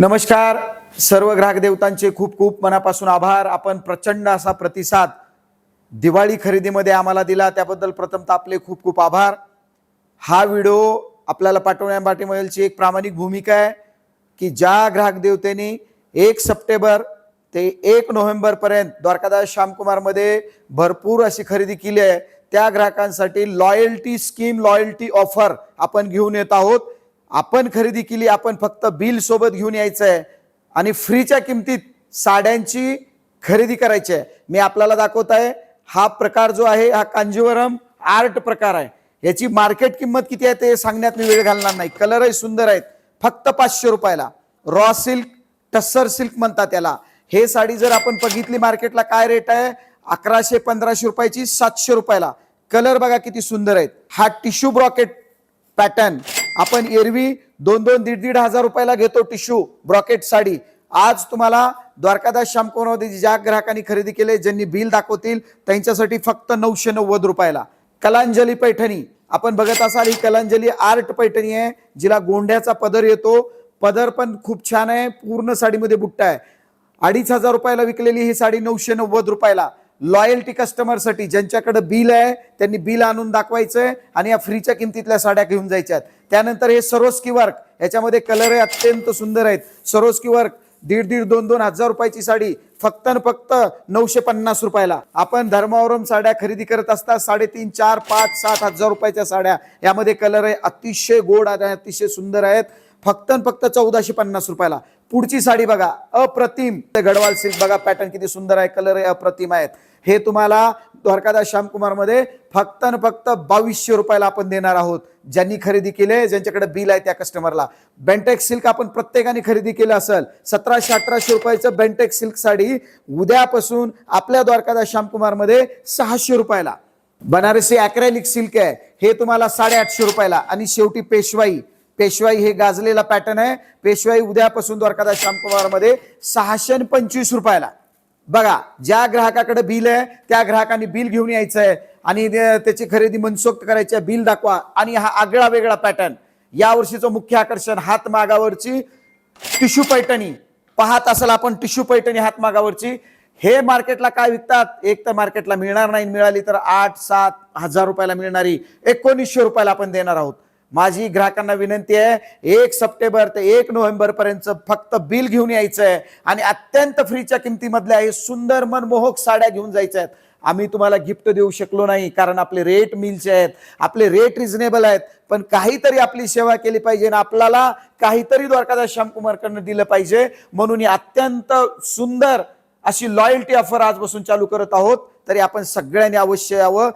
नमस्कार. सर्व ग्राहक देवतांचे खूप खूप मनापासून आभार. आपण प्रचंड असा प्रतिसाद दिवाळी खरेदीमध्ये आम्हाला दिला. त्याबद्दल प्रथमतः आपले खूप खूप आभार. हा व्हिडिओ आपल्याला पाठवण्यापाठीमधीलची एक प्रामाणिक भूमिका आहे की ज्या ग्राहक देवतेने एक सप्टेंबर ते एक नोव्हेंबरपर्यंत द्वारकादास श्यामकुमारमध्ये भरपूर अशी खरेदी केली आहे. त्या ग्राहकांसाठी लॉयल्टी स्कीम लॉयल्टी ऑफर आपण घेऊन येत आहोत. आपण खरेदी केली आपण फक्त बिल सोबत घेऊन यायचं आहे आणि फ्रीच्या किमतीत साड्यांची खरेदी करायची आहे मी आपल्याला दाखवत आहे हा प्रकार जो आहे हा कांजीवरम आर्ट प्रकार आहे. याची मार्केट किंमत किती आहे ते सांगण्यात मी वेळ घालणार नाही. कलरही सुंदर आहेत फक्त पाचशे रुपयाला. रॉ सिल्क टस्सर सिल्क म्हणतात त्याला हे साडी जर आपण बघितली मार्केटला काय रेट आहे? अकराशे पंधराशे रुपयाची सातशे रुपयाला. कलर बघा किती सुंदर आहेत. हा टिश्यू ब्रॉकेट पॅटर्न. आपण एरवी दोन दोन दीड दीड हजार रुपयाला घेतो टिश्यू ब्रॉकेट साडी. आज तुम्हाला द्वारकादास श्यामकोनामध्ये ज्या ग्राहकांनी खरेदी केले ज्यांनी बिल दाखवतील त्यांच्यासाठी फक्त नऊशे नव्वद रुपयाला. कलांजली पैठणी. आपण बघत असाल ही कलांजली आर्ट पैठणी आहे जिला गोंड्याचा पदर येतो. पदर पण खूप छान आहे पूर्ण साडीमध्ये बुट्टा आहे. अडीच हजार रुपयाला विकलेली ही साडी नऊशे नव्वद रुपयाला. लॉयल्टी कस्टमरसाठी ज्यांच्याकडे बिल आहे त्यांनी बिल आणून दाखवायचंय आणि या फ्रीच्या किमतीतल्या साड्या घेऊन जायच्यात. त्यानंतर हे सरोस्की वर्क याच्यामध्ये कलर अत्यंत सुंदर आहेत. सरोस्की वर्क दीड दीड दोन दोन हजार रुपयाची साडी फक्त आणि फक्त नऊशे पन्नास रुपयाला. आपण धर्मावरम साड्या खरेदी करत असता साडेतीन चार पाच सात हजार रुपयाच्या साड्या. यामध्ये कलर आहे अतिशय गोड आणि अतिशय सुंदर आहेत. फक्त आणि फक्त चौदाशे पन्नास रुपयाला. पुढची साडी बघा अप्रतिम. गडवाल सिल्क बघा पॅटर्न किती सुंदर आहे कलर आहे अप्रतिम आहेत. हे तुम्हाला द्वारकादास श्यामकुमारमध्ये फक्त आणि फक्त बावीसशे रुपयाला आपण देणार आहोत. ज्यांनी खरेदी केले ज्यांच्याकडे बिल आहे त्या कस्टमरला बेंटेक्स सिल्क आपण प्रत्येकाने खरेदी केलं असेल सतराशे अठराशे रुपयाचं बेंटेक्स सिल्क साडी उद्यापासून आपल्या द्वारकादास श्यामकुमारमध्ये सहाशे रुपयाला. बनारसी अॅक्रॅलिक सिल्क आहे. हे तुम्हाला साडेआठशे रुपयाला. आणि शेवटी पेशवाई. पेशवाई हे गाजलेला पॅटर्न आहे. पेशवाई उद्यापासून द्वारकादास श्यामकुमारमध्ये सहाशे आणि पंचवीस रुपयाला. बघा ज्या ग्राहकाकडे बिल आहे त्या ग्राहकांनी बिल घेऊन यायचं आहे आणि त्याची खरेदी मनसोक्त करायची आहे बिल दाखवा आणि हा आगळा वेगळा पॅटर्न. या वर्षीचं मुख्य आकर्षण हातमागावरची टिश्यू पैठणी. पाहत असाल आपण टिश्यू पैठणी हातमागावरची हे मार्केटला काय विकतात? एक तर मार्केटला मिळणार नाही मिळाली तर आठ सात हजार रुपयाला मिळणारी एकोणीसशे रुपयाला आपण देणार आहोत. माझी ग्राहकांना विनंती आहे एक सप्टेंबर ते एक नोव्हेंबर पर्यंत फक्त बिल घेऊन यायचं आहे आणि अत्यंत फ्रीच्या किमतीमधल्या हे सुंदर मनमोहक साड्या घेऊन जायच्या. आहेत आम्ही तुम्हाला गिफ्ट देऊ शकलो नाही कारण आपले रेट मिलचे आहेत आपले रेट रिझनेबल आहेत पण काहीतरी आपली सेवा केली पाहिजे आणि आपल्याला काहीतरी द्वारकादास श्यामकुमारकडनं दिलं पाहिजे. म्हणून ही अत्यंत सुंदर अशी लॉयल्टी ऑफर आजपासून चालू करत आहोत. तरी आपण सगळ्यांनी अवश्य यावं.